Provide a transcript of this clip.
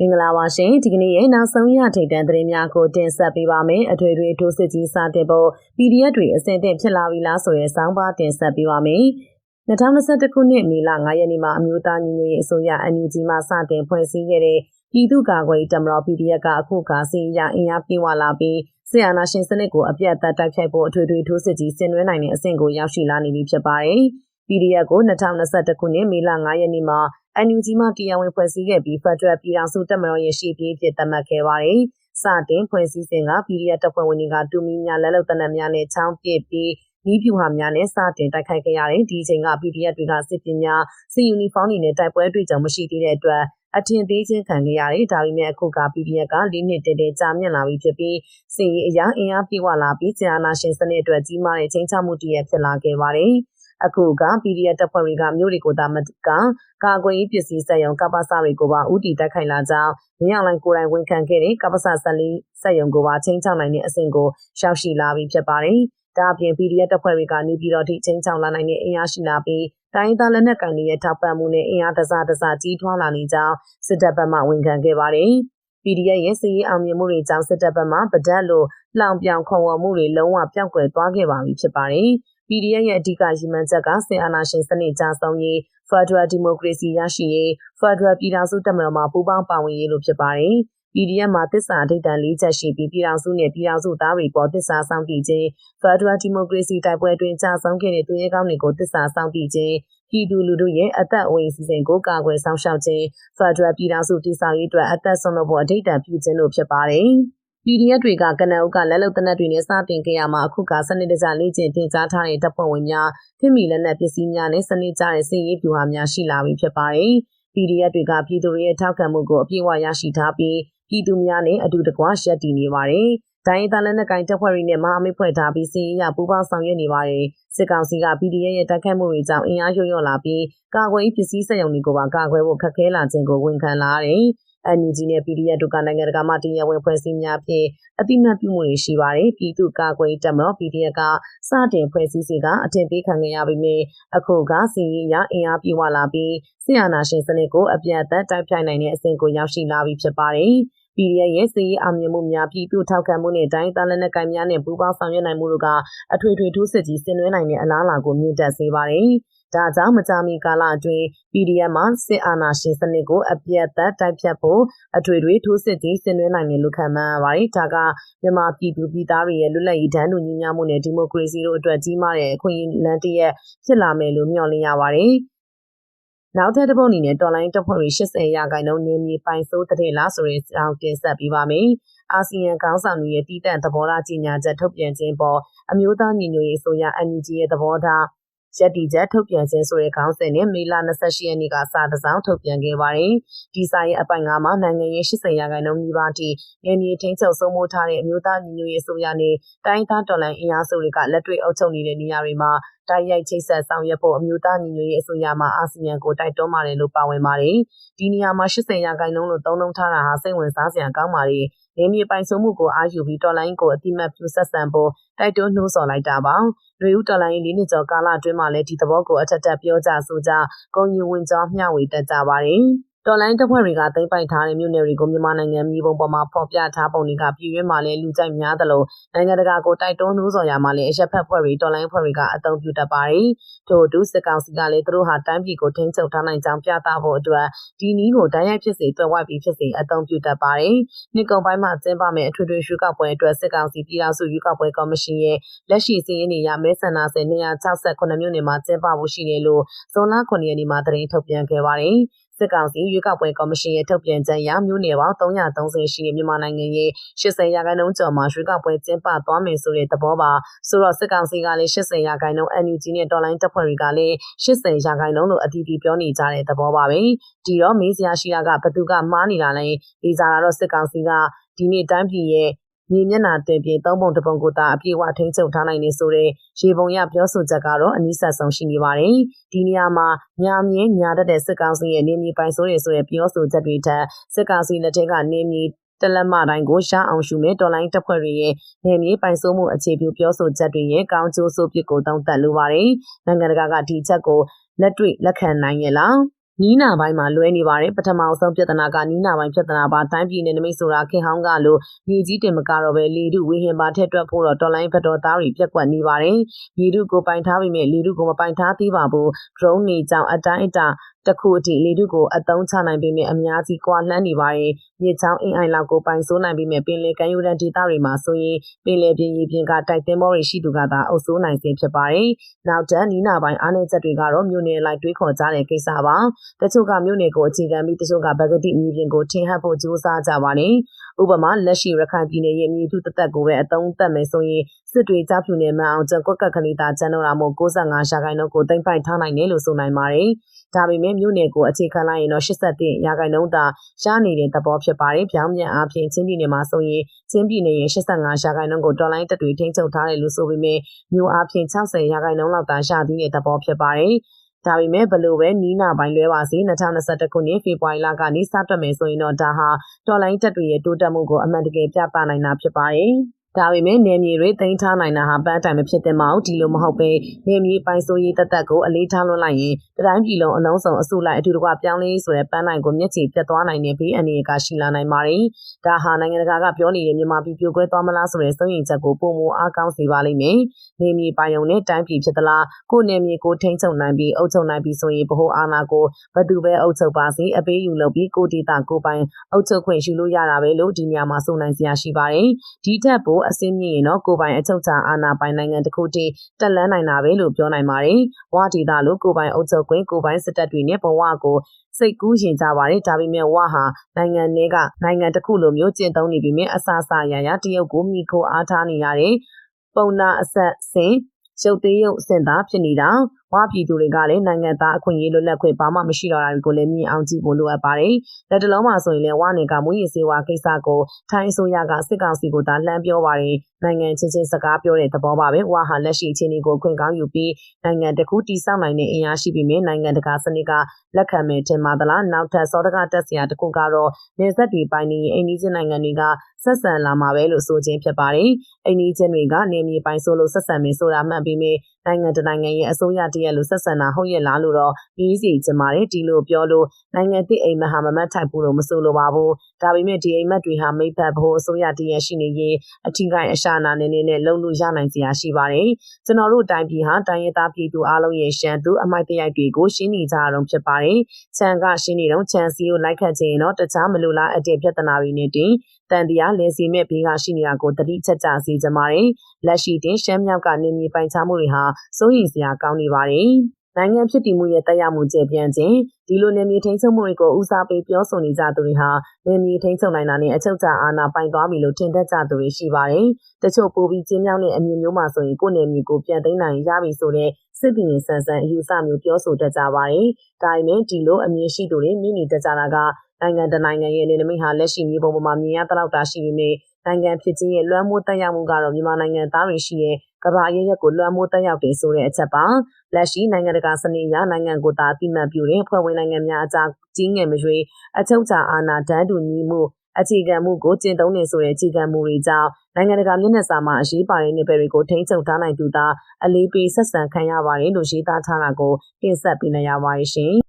မင်္ဂလာပါရှင်ဒီကနေ့ရဲ့နောက်ဆုံးရထိတ်တန့်သတင်းများကိုတင်ဆက်ပေးပါမယ်အထွေထွေထိုးစစ်ကြီးစတင်ဖို့ PDF တွေအစဉ်အသင့်ဖြစ်လာပြီလားဆိုရဲစောင်းပါတင်ဆက်ပေးပါမယ်2021ခုနှစ်မေလ9ရက်နေ့မှာအမျိုးသားညီညွတ်ရေးအစိုးရ NUG မှစတင်ဖွဲ့စည်းခဲ့တဲ့ပြည်သူ့ကာကွယ်ရေးတပ်မတော် PDF ကအခုခါစီရအင်အားပြေဝလာပြီးဆီယနာရှင်စနစ်ကိုအပြတ်အသတ်တိုက်ခိုက်ဖို့အထွေထွေထိုးစစ်ကြီးဆင်နွှဲနိုင်တဲ့အဆင့်ကိုရောက်ရှိလာနေပြီဖြစ်ပါတယ်။ PDF ကို2021ခုနှစ်မေလ9ရက်နေ့မှာ NUG မှတရားဝင်ဖွဲ့စည်းခဲ့ပြီး Federal ပြည်ထောင်စုတပ်မတော်ရဲ့ရှေ့ပြေးဖြစ်သတ်မှတ်ခဲ့ပါတယ်။စတင်ဖွဲ့စည်းစဉ်က PDF တပ်ဖွဲ့ဝင်တွေကတူမီများလက်လုံတနက်များနဲ့ချောင်းပစ်ပြီးနီးပြူဟာများနဲ့စတင်တိုက်ခိုက်ခဲ့ရတယ်။ဒီအချိန်က PDF တွေကစစ်ပညာစီယူနီဖောင်းတွေနဲ့တိုက်ပွဲတွေ့ကြုံမရှိသေးတဲ့အတွက်အထင်သေးချင်းခံခဲ့ရတယ်။ဒါပေမဲ့အခုက PDF က၄နှစ်တည်းတည်းကြာမြင့်လာပြီဖြစ်ပြီးစီရေးအရာအင်အားပြေဝလာပြီးကြာနာရှင်စနစ်အတွက်ကြီးမားတဲ့ချိန်ချမှုတည်းရဖြစ်လာခဲ့ပါတယ်။ အခုက PDF တပ်ဖွဲ့တွေက မြို့တွေကိုသာမက ကာကွယ်ရေးပစ္စည်းစက်ရုံ ကပ္ပစတွေကိုပါဥတီတိုက်ခိုက်လာကြောင်းမြင်းအောင်လိုင်းကိုယ်တိုင်ဝန်ခံခဲ့တဲ့ ကပ္ပစဆက်လီစက်ရုံကိုပါချင်းချောင်းနိုင်တဲ့အဆင့်ကိုရှောက်ရှိလာပြီးဖြစ်ပါတယ်။ဒါအပြင် PDF တပ်ဖွဲ့တွေကနေပြည်တော်ထိချင်းချောင်းလာနိုင်တဲ့အင်အားရှိလာပြီးတိုင်းသားလက်နက်ကိုင်တွေရဲ့ထောက်ပံ့မှုနဲ့အင်အားတစားတစားကြီးထွားလာနေကြောင်းစစ်တပ်ဘက်မှဝန်ခံခဲ့ပါတယ်။ PDF ရဲ့စီရေးအောင်မြင်မှုတွေကြောင့်စစ်တပ်ဘက်မှဗဒတ်လိုလောင်ပြောင်ခုံဝေါ်မှုတွေလုံးဝပြောက်ကွယ်သွားခဲ့ပါပြီဖြစ်ပါတယ်။ PDF ရဲ့အဓိကရည်မှန်းချက်ကဆင်အာဏာရှင်စနစ်ကြဆုံးရေးဖက်ဒရယ်ဒီမိုကရေစီရရှိရေးဖက်ဒရယ်ပြည်ထောင်စုတပ်မတော်မှာပူးပေါင်းပါဝင်ရေးလို့ဖြစ်ပါတယ်။ PDF မှာသစ္စာအဓိဋ္ဌာန်၄ချက်ရှိပြီးပြည်ထောင်စုနဲ့ပြည်ထောင်စုသားတွေပေါ်သစ္စာဆောင်တည်ခြင်းဖက်ဒရယ်ဒီမိုကရေစီတိုက်ပွဲတွင်ကြာဆုံးခဲ့တဲ့သူရဲကောင်းတွေကိုသစ္စာဆောင်တည်ခြင်းပြည်သူလူထုရဲ့အသက်အဝေးစီစဉ်ကိုကာကွယ်ဆောင်ရှောက်ခြင်းဖက်ဒရယ်ပြည်ထောင်စုတည်ဆောက်ရေးအတွက်အသက်ဆုံးလို့ဖို့အဓိဋ္ဌာန်ပြုခြင်းလို့ဖြစ်ပါတယ်။ PDF တွေကကနအုပ်ကလက်လုံတနက်တွေနဲ့စတင်ခဲ့ရမှာအခုကစနစ်တကျလေ့ကျင့်တင်ကြားထားတဲ့တပ်ဖွဲ့ဝင်များခင်မီလက်နက်ပစ္စည်းများနဲ့စနစ်ကျတဲ့စစ်ရေးဗျူဟာများရှိလာပြီဖြစ်ပါတယ်။ PDF တွေကပြည်သူတွေရဲ့ထောက်ခံမှုကိုအပြည့်အဝရရှိထားပြီးပြည်သူများနဲ့အတူတကွရပ်တည်နေပါတယ်။တိုင်းသားလက်နက်ကိုင်တပ်ဖွဲ့တွေနဲ့မဟာမိတ်ဖွဲ့ထားပြီးစီးရပူးပေါင်းဆောင်ရွက်နေပါတယ်။စစ်ကောင်စီက PDF ရဲ့တိုက်ခိုက်မှုတွေကြောင့်အင်အားလျော့လျော့လာပြီးကာကွယ်ရေးပစ္စည်းစက်ရုံတွေကိုပါကာကွယ်ဖို့ခက်ခဲလာခြင်းကိုဝန်ခံလာရတယ်။ NUG နဲ့ PDF တို့က နိုင်ငံတကာမှ တရားဝင်ဖွဲ့စည်းများဖြင့်အတိမတ်ပြုမှုတွေ ရှိပါတယ်။ပြည်သူ့ကာကွယ်တပ်မတော် PDF က စတင်ဖွဲ့စည်းစေကအထင်သေးခံခဲ့ရပြီးမြင်အခုကစီရင်ရအင်အားပြေဝလာပြီးဆီယနာရှင်စနစ်ကို အပြတ်အသတ် တိုက်ခိုက်နိုင်တဲ့အဆင့်ကို ရောက်ရှိလာပြီ ဖြစ်ပါတယ်။ PDF ရဲ့စီရေးအောင်မြင်မှုများ ပြည်သူထောက်ခံမှုနဲ့ တိုင်းသားလက်နက်ကိုင်များနဲ့ ပူးပေါင်းဆောင်ရွက်နိုင်မှုတို့က အထွေထွေထူးစစ်ကြီး ဆင်နွှဲနိုင်တဲ့ အလားအလာကို မြင့်တက်စေပါတယ်။ ဒါကြောင့်မကြာမီကာလအတွင်း PDF မှာစစ်အာဏာရှင်စနစ်ကိုအပြတ်သက်တိုက်ဖြတ်ဖို့အထွေထွေထိုးစစ်ကြီးဆင်နွှဲနိုင်တယ်လို့ခန့်မှန်းရပါတယ်။ဒါကမြန်မာပြည်သူပြည်သားတွေရဲ့လွတ်လပ်ရေးတန်းတူညီမျှမှုနဲ့ဒီမိုကရေစီတို့အတွက်ကြီးမားတဲ့အခွင့်အရေးလမ်းတစ်ရပ်ဖြစ်လာမယ်လို့မျှော်လင့်ရပါတယ်။နောက်ထပ်တစ်ပုတ်အနေနဲ့တော်လိုင်းတပ်ဖွဲ့တွေ80ရာခိုင်နှုန်းနေမြေပိုင်စိုးတဲ့လားဆိုတဲ့အကြောင်းတင်ဆက်ပေးပါမယ်။အာဆီယံခေါင်းဆောင်တွေရဲ့တည်တံ့သဘောထားကြီးညာချက်ထုတ်ပြန်ခြင်းပေါ်အမျိုးသားညီညွတ်ရေးဆိုရ NUG ရဲ့သဘောထား ရက်တီချက်ထုတ်ပြန်ခြင်းဆိုတဲ့ခေါင်းစဉ်နဲ့မေလ28ရက်နေ့ကစာတစောင်းထုတ်ပြန်ခဲ့ပါတယ်။ဒီစာရဲ့အပိုင်ငါမှာနိုင်ငံရေး80ရာခိုင်နှုန်းနီးပါးထိငြိမ်းထိန်ချုပ်စိုးမိုးထားတဲ့အမျိုးသားညီညွတ်ရေးဆိုရနဲ့တိုင်းသားတော်လှန်အင်အားစုတွေကလက်တွေ့အုပ်ချုပ်နေတဲ့နေရာတွေမှာတိုက်ရိုက်ချိတ်ဆက်ဆောင်ရွက်ဖို့အမျိုးသားညီညွတ်ရေးအစိုးရမှအာဆီယံကိုတိုက်တွန်းပါတယ်လို့ပါဝင်ပါတယ်။ဒီနေရာမှာ80ရာခိုင်နှုန်းလို့သုံးနှုန်းထားတာဟာစိတ်ဝင်စားစရာကောင်းပါတယ်။ နေမြေပိုင်ဆိုမှုကိုအာယူပြီးတော်လိုင်းကိုအတိမတ်ပြုဆက်ဆံဖို့တိုက်တွန်းနှိုးဆော်လိုက်တာပါ။လူဦးတော်လိုင်းလေးနှစ်ကျော်ကာလအတွင်းမှာလည်းဒီသဘောကိုအထက်ထပ်ပြောကြဆိုကြဂုဏ်ယူဝင်ကြောင်းမျှဝေတတ်ကြပါတယ်။ တော်လိုင်းတပ်ဖွဲ့တွေကသိမ်းပိုက်ထားတဲ့မြို့နယ်တွေကိုမြန်မာနိုင်ငံမြေပုံပေါ်မှာဖော်ပြထားပုံတွေကပြည်တွင်းမှာလည်းလူကြိုက်များသလိုနိုင်ငံတကာကိုတိုက်တွန်းနှိုးဆော်ရမှာလည်းအရက်ဖက်ဖွဲ့တွေတော်လိုင်းဖွဲ့တွေကအသုံးပြုတတ်ပါတယ်။ထို့အတူစစ်ကောင်စီကလည်းသူတို့ဟာတိုင်းပြည်ကိုထိန်းချုပ်ထားနိုင်ကြောင်းပြသဖို့အတွက်ဒီနည်းကိုတိုင်းရိုက်ဖြစ်စေတွယ်ဝိုက်ပြီးဖြစ်စေအသုံးပြုတတ်ပါတယ်။နှစ်ကုန်ပိုင်းမှာကျင်းပမယ့်အထွေထွေရွေးကောက်ပွဲအတွက်စစ်ကောင်စီပြည်ထောင်စုရွေးကောက်ပွဲကော်မရှင်ရဲ့လက်ရှိစီးရင်နေရမဲဆန္ဒနယ်268မြို့နယ်မှာကျင်းပဖို့ရှိတယ်လို့ဇွန်လ9ရက်နေ့မှာသတင်းထုတ်ပြန်ခဲ့ပါတယ်။ စစ်ကောင်စီရွေးကောက်ပွဲကော်မရှင်ရဲ့ထုတ်ပြန်ချက်အရမြို့နယ်ပေါင်း330ရှိတဲ့မြန်မာနိုင်ငံရဲ့80ရာခိုင်နှုန်းကျော်မှာရွေးကောက်ပွဲကျင်းပသွားမယ်ဆိုတဲ့သဘောပါဆိုတော့စစ်ကောင်စီကလည်း80ရာခိုင်နှုန်း NUG နဲ့တော်လိုင်းတပ်ဖွဲ့တွေကလည်း80ရာခိုင်နှုန်းလို့အတီးတီးပြောနေကြတဲ့သဘောပါပဲဒီတော့မေးစရာရှိတာကဘသူကမှားနေတာလဲဒီကြတာတော့စစ်ကောင်စီကဒီနေ့တိုင်းပြည်ရဲ့ မြေမျက်နှာတင်ပြီးသုံးပုံတစ်ပုံကိုသာအပြည့်အဝထိန်းချုပ်ထားနိုင်နေဆိုတဲ့ရေပုံရပြောဆိုချက်ကတော့အနည်းဆက်ဆုံးရှိနေပါတယ်။ဒီနေရာမှာညာမြင့်ညာတတ်တဲ့စစ်ကောင်စီရဲ့နေမြေပိုင်ဆိုးရဆိုတဲ့ပြောဆိုချက်တွေထက်စစ်ကောင်စီလက်ထက်ကနေမြေတလက်မတိုင်းကိုရှားအောင်ရှုမဲ့တော်လိုင်းတပ်ဖွဲ့တွေရဲ့နေမြေပိုင်ဆိုးမှုအခြေပြုပြောဆိုချက်တွေရဲ့ကောင်းကျိုးဆိုးပြစ်ကိုတောင်းတလိုပါတယ်။နိုင်ငံတကာကဒီချက်ကိုလက်တွေ့လက်ခံနိုင်ရဲ့လား နီးနာပိုင်းမှာလွဲနေပါတယ်ပထမအောင်ဆုံးပြဿနာကနီးနာပိုင်းပြဿနာပါတိုင်းပြည်နယ်နမိတ်ဆိုတာခင်ဟောင်းကလို့မြေကြီးတင်မကတော့ပဲလေတုဝေဟင်ပါထက်တွက်ဖို့တော့တော်လိုင်းဘက်တော်သားတွေပြက်ကွက်နေပါတယ်မြေတုကိုပိုင်ထားပြီးမြဲလေတုကိုမပိုင်ထားသေးပါဘူး drone နေကြောင်အတိုင်းအတာ တခုအထိလေတုကိုအသုံးချနိုင်ပေမဲ့အများကြီးကွာလှမ်းနေပါတယ်။မြေချောင်းအင်းအိုင်လောက်ကိုပိုင်ဆိုးနိုင်ပေမဲ့ပင်လယ်ကမ်းရိုးတန်းဒေသတွေမှာဆိုရင်ပင်လယ်ပြင်ရေပြင်ကတိုက်သင်းမောတွေရှိသူကသာအုပ်စိုးနိုင်ခြင်းဖြစ်ပါတယ်။နောက်တန်းနီးနာပိုင်းအားနည်းချက်တွေကတော့မြို့နယ်လိုက်တွေးခေါ်ကြတဲ့ကိစ္စပါ။တချို့ကမြို့နယ်ကိုအခြေခံပြီးတချို့ကဗဂတိမြေပြင်ကိုထင်ဟပ်ဖို့ကြိုးစားကြပါတယ်။ဥပမာလက်ရှိရခိုင်ပြည်နယ်ရဲ့မြေထုတသက်ကိုပဲအသုံးသပ်မယ်ဆိုရင်စစ်တွေကြောက်ဖြူနယ်မှအောင်ကျကွက်ကကလေးသားကျန်းတော်လာမို့65ရာခိုင်နှုန်းကိုတင်ပိုက်ထားနိုင်တယ်လို့ဆိုနိုင်ပါတယ်။ ဒါပေမဲ့မြို့နယ်ကိုအခြေခံလိုက်ရင်တော့81ရာခိုင်နှုန်းသာရနေတဲ့သဘောဖြစ်ပါတယ်။ပြောင်းပြန်အားဖြင့်ချင်းပြည်နယ်မှာဆိုရင်ချင်းပြည်နယ်ရဲ့85ရာခိုင်နှုန်းကိုတော်လိုင်းတက်တွေထိန်းချုပ်ထားတယ်လို့ဆိုပေမဲ့မြို့အားဖြင့်60ရာခိုင်နှုန်းလောက်သာရသေးတဲ့သဘောဖြစ်ပါတယ်။ဒါပေမဲ့ဘလို့ပဲနီးနာပိုင်းလွဲပါစေ2021ခုနှစ်ဖေဖော်ဝါရီလကနေစတွက်မယ်ဆိုရင်တော့ဒါဟာတော်လိုင်းတက်တွေရဲ့တိုးတက်မှုကိုအမှန်တကယ်ပြသနိုင်တာဖြစ်ပါတယ်။ ဒါပေမဲ့နယ်မြေတွေတင်ထားနိုင်တာဟာပန်းတိုင်မဖြစ်တဲ့မအောင်ဒီလိုမဟုတ်ပဲနယ်မြေပိုင်ဆိုရေးတက်တက်ကိုအလေးထားလွှတ်လိုက်ရင်တတိုင်းပြည်လုံးအလုံးစုံအစုလိုက်အထူးတကွပြောင်းလဲဆိုတဲ့ပန်းတိုင်ကိုမျက်ခြေပြတ်သွားနိုင်တဲ့ဘေးအန္တရာယ်ကရှိလာနိုင်ပါတယ်။ဒါဟာနိုင်ငံတကာကပြောနေတဲ့မြန်မာပြည်ပြိုကွဲသွားမလားဆိုတဲ့စိုးရိမ်ချက်ကိုပုံမအားကောင်းစေပါလိမ့်မယ်။နယ်မြေပိုင်ုံနဲ့တိုင်းပြည်ဖြစ်သလားကိုနယ်မြေကိုထိန်းချုပ်နိုင်ပြီးအုပ်ချုပ်နိုင်ပြီးဆိုရင်ဗဟိုအာဏာကိုဘသူပဲအုပ်ချုပ်ပါစေအပေးယူလုပ်ပြီးကိုဒေတာကိုပိုင်အုပ်ချုပ်ခွင့်ယူလို့ရတာပဲလို့ဒီနေရာမှာဆိုနိုင်စရာရှိပါတယ်။ဒီထက်ပိုအစင်းမြင့်ရင်တော့ကိုပိုင်အချုပ်ချာအာဏာပိုင်နိုင်ငံတစ်ခုတည်းတက်လန်းနိုင်တာပဲလို့ပြောနိုင်ပါတယ်။ဝါဒေတာလို့ကိုပိုင်အုပ်ချုပ်ခွင့်ကိုပိုင်စစ်တပ်တွေနဲ့ဘဝကိုစိတ်ကူးရင်ကြပါတယ်ဒါပေမဲ့ဝါဟာနိုင်ငံတွေကနိုင်ငံတစ်ခုလိုမျိုးကျင့်သုံးနေပြီးမြဲအဆအဆရရတရုတ်ကိုမိခိုအားထားနေရတယ်ပုံနာအဆက်စင်ရုပ်သေးရုပ်အဆင့်သားဖြစ်နေတာဝါပြည်သူတွေကလည်းနိုင်ငံသားအခွင့်အရေးလွတ်လပ်ခွင့်ဘာမှမရှိတော့တာတွေကိုလည်းမြင်အောင်ကြည့်ဖို့လိုအပ်ပါတယ်။လက်တလုံးမှာဆိုရင်လည်းဝါနယ်ကမွေးရစေဝါကိစ္စကိုထိုင်းအစိုးရကစစ်ကောင်စီကိုသာလှမ်းပြောပါတယ်။နိုင်ငံချင်းချင်းစကားပြောတဲ့သဘောပါပဲ။ဝါဟာလက်ရှိအခြေအနေကိုခွင့်ကောင်းယူပြီးနိုင်ငံတခုတည်ဆောက်နိုင်တဲ့အင်အားရှိပြီးမြင်နိုင်ငံတကာစနစ်ကလက်ခံမယ်ထင်ပါသလား။နောက်ထပ်စောတကတက်စရာတခုကတော့နေဆက်တွေပိုင်းနေအိန္ဒိယနိုင်ငံတွေကဆက်ဆံလာမှာပဲလို့ဆိုခြင်းဖြစ်ပါတယ်။အိန္ဒိယတွေကနေမြေပိုင်းဆိုလို့ဆက်ဆံမယ်ဆိုတာမှန်ပြီးမြင်နိုင်ငံတနိုင်ငံရဲ့အစိုးရတရက်လို့ဆက်ဆံတာဟုတ်ရဲ့လားလို့တော့ပြီးစီကျင်ပါတယ်ဒီလိုပြောလို့နိုင်ငံသစ်အိမ်မက်ဟာမမတ်ထိုက်ဘူးလို့မဆိုလိုပါဘူးဒါပေမဲ့ဒီအိမ်မက်တွေဟာမိဖက်ဘိုးအစိုးရတရက်ရှိနေရင်အထီးကိုင်းအရှာနာနေနေနဲ့လုံလို့ရနိုင်စရာရှိပါတယ်ကျွန်တော်တို့တိုင်းပြည်ဟာတိုင်းရသားပြည်သူအလုံးရဲ့ရှမ်းသူအမိုက်တရိုက်တွေကိုရှင်းနေကြအောင်ဖြစ်ပါတယ်ခြံကရှင်းနေတော့ခြံစီကိုလိုက်ခတ်ခြင်းတော့တခြားမလိုလားအတဲ့ပြဿနာတွေနဲ့တင် တန်တရားလဲစီမဲ့ဘေးကရှိနေတာကိုတတိချက်ကြစီကြပါတယ်လက်ရှိတင်ရှမ်းမြောက်ကနေမြေပိုင်ချမှုတွေဟာစိုးရိမ်စရာကောင်းနေပါတယ်။နိုင်ငံဖြစ်တည်မှုရဲ့တက်ရောက်မှုကျေပြန့်ခြင်းဒီလိုနေမြေထိန်းချုပ်မှုတွေကိုဦးစားပေးပြောဆိုနေကြသူတွေဟာနေမြေထိန်းချုပ်နိုင်တာနဲ့အချုပ်ချာအာဏာပိုင်သွားပြီလို့ထင်တတ်ကြသူတွေရှိပါတယ်။တချို့ပိုပြီးကျင်းမြောင်းတဲ့အမြင်မျိုးမှဆိုရင်ကိုယ်နေမြေကိုပြန်သိမ်းနိုင်ရပြီဆိုတဲ့စစ်ပင်ဆန်ဆန်အယူဆမျိုးပြောဆိုတတ်ကြပါတယ်။ဒါပေမဲ့ဒီလိုအမြင်ရှိသူတွေမိမိတကြတာက နိုင်ငံတနိုင်ငံရဲ့နေနမိတ်ဟာလက်ရှိမြေပုံပေါ်မှာမြင်ရတဲ့လောက်သာရှိပေမဲ့နိုင်ငံဖြစ်ခြင်းရဲ့လွှမ်းမိုးတက်ရောက်မှုကတော့မြန်မာနိုင်ငံသားတွေရှိရဲ့ကမ္ဘာအရေးရက်ကိုလွှမ်းမိုးတက်ရောက်တယ်ဆိုတဲ့အချက်ပါလက်ရှိနိုင်ငံတကာစနစ်အရနိုင်ငံကိုသာအတိမတ်ပြုတဲ့ဖွဲ့ဝင်နိုင်ငံများအကြားကြီးငယ်မရွေးအချုပ်ချာအာဏာတန်းတူညီမှုအခြေခံမှုကိုကျင့်သုံးနေဆိုတဲ့အခြေခံမှုတွေကြောင့်နိုင်ငံတကာမျက်နှာစာမှာအရေးပါတဲ့နေပယ်တွေကိုထိန်းချုပ်ထားနိုင်သူသာအလေးပေးဆက်ဆံခံရပါတယ်လို့ရေးသားထားတာကိုတင်ဆက်ပေးနေရပါတယ်ရှင်